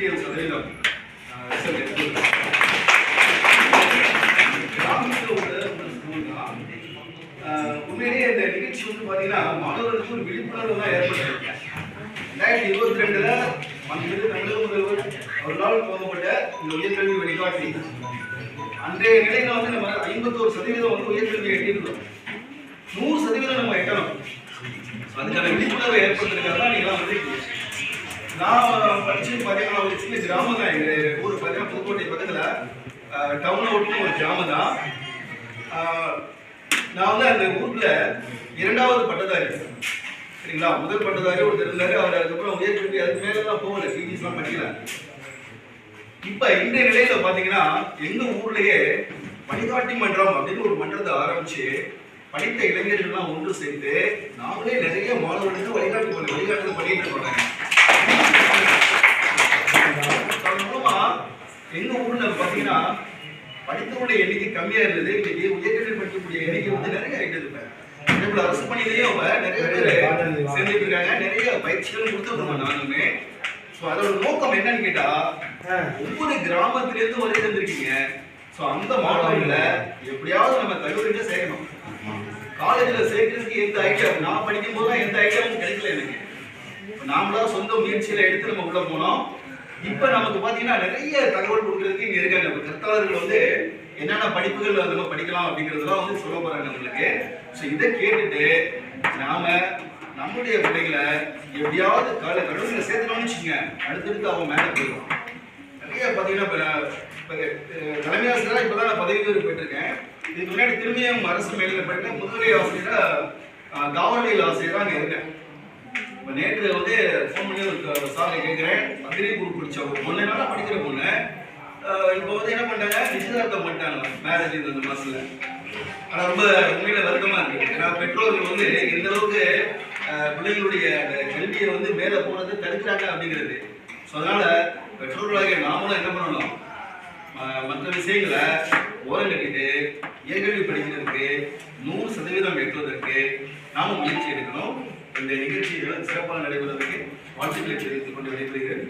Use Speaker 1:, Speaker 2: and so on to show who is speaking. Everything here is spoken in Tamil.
Speaker 1: தொண்ணூத்தி ஏழு சதவீதம் ஆஹ், result கிராமத்தில் உள்ள ஒரு ஸ்கூல் தான் உண்மையிலேயே இந்த நிகழ்ச்சி வந்து பார்த்தீங்கன்னா மாணவர்களுக்கு ஒரு விழிப்புணர்வு தான் ஏற்பட்டிருக்கு. ரெண்டாயிரத்தி இருபத்தி ரெண்டுல மந்திரி தமிழக முதல்வர் அவர்களால் துவங்கப்பட்ட இந்த உயர்கல்வி வழிகாட்டி. அன்றைய நிலையில் வந்து நம்ம ஐம்பத்தோரு சதவீதம் வந்து உயர்கல்வி எட்டியிருக்கோம் நூறு சதவீதம் நம்ம எட்டணும். அதுக்கான விழிப்புணர்வை ஏற்படுத்துறதுக்காக தான் நீங்களாம் வந்து நான் படிச்சு பார்த்தீங்கன்னா ஒரு சின்ன கிராமம் தான். எங்கள் ஊர் பார்த்தீங்கன்னா புதுக்கோட்டை பக்கத்தில் டவுன் அவுட்னு ஒரு கிராமம் தான். நான் வந்து அந்த ஊர்ல இரண்டாவது பட்டதாரி. சரிங்களா? முதல் பட்டதாரி ஒருத்தர் இருந்தாரு. அவர் அதுக்கப்புறம் உயர்கல்வி அதுக்கு மேலே தான் போகல சிபிஎஸ்லாம் படிக்கல. இப்ப இந்த நிலையில பாத்தீங்கன்னா எங்க ஊர்லயே வழிகாட்டி மன்றம் அப்படின்னு ஒரு மன்றத்தை ஆரம்பிச்சு படித்த இளைஞர்கள்லாம் ஒன்று சேர்ந்து நாங்களே நிறைய மாணவர்களுக்கு வழிகாட்டி பண்ண பாத்தீங்கன்னா படித்தவருடைய எண்ணிக்கை கம்மியா இருந்தது. இன்னைக்கு உயர்கல்வி படிக்கக்கூடிய எண்ணிக்கை வந்து நிறைய இப்ப. அதே போல அரசு பணியிலேயும் நிறைய பேர் சேர்ந்துட்டு இருக்காங்க நிறைய பயிற்சிகளும் கொடுத்துருக்கோம் நானுமே. ஸோ அதோட நோக்கம் என்னன்னு கேட்டா ஒவ்வொரு கிராமத்துல இருந்து வருகை தந்திருக்கீங்க. ஸோ அந்த மாணவர்களை எப்படியாவது நம்ம கல்லூரியில சேர்க்கணும். காலேஜ்ல சேர்க்கறதுக்கு எந்த ஐடியா? நான் படிக்கும் போது எந்த ஐடியாவும் கிடைக்கல எனக்கு. நாமளா சொந்த முயற்சியில எடுத்து நம்ம உள்ள போனோம். இப்ப நமக்கு பாத்தீங்கன்னா நிறைய தகவல் கொடுக்கறதுக்கு இங்க இருக்காங்க. இப்ப கற்றாளர்கள் வந்து என்னென்ன படிப்புகள் நம்ம படிக்கலாம் அப்படிங்கறதெல்லாம் வந்து சொல்ல போறாங்க உங்களுக்கு ஸோ இதை கேட்டுட்டு நாம நம்முடைய பிள்ளைகளை எப்படியாவது கால கடவுளை சேர்த்துனோம்னு வச்சுங்க அடுத்தடுத்து அவங்க மேல போயிடும் நிறைய பார்த்தீங்கன்னா இப்போ தலைமை ஆசிரியராக இப்போ தான் நான் பதவி உயர்வு பெற்றிருக்கேன். இதுக்கு முன்னாடி திரும்பியும் அரசு மேல்நிலை போயிட்டு முதுகலை ஆசிரியராக காவல்நிலை ஆசிரியராக அங்கே இருக்கேன் இப்போ நேற்று வந்து சாரை கேட்குறேன். அக்ரி குரூப் படித்த ஒரு பொண்ணு நல்லா படிக்கிற பொண்ணு? இப்போ வந்து என்ன பண்ணிட்டாங்க? நிச்சயதார்த்தம் பண்ணிட்டாங்க. மேரேஜ் இந்த மாதத்தில் ஆனால் ரொம்ப உண்மையில வருத்தமாக இருக்குது ஏன்னா பெற்றோர்கள் வந்து எந்த அளவுக்கு பிள்ளைகளுடைய அந்த கல்வியை வந்து மேலே போனதை தடுக்கிறாங்க அப்படிங்கிறது. ஸோ அதனால பெற்றோர்களாகிய நாமளும் என்ன பண்ணணும்? மற்ற விஷயங்களை ஓரம் கட்டிட்டு இயற்கல்வி படிக்கிறதுக்கு நூறு சதவீதம் எட்டுவதற்கு நாமும் முயற்சி எடுக்கணும். இந்த நிகழ்ச்சிகள் சிறப்பாக நடைபெறுவதற்கு வாழ்த்துக்களை தெரிவித்துக் கொண்டு விடைபெறுகிறேன்.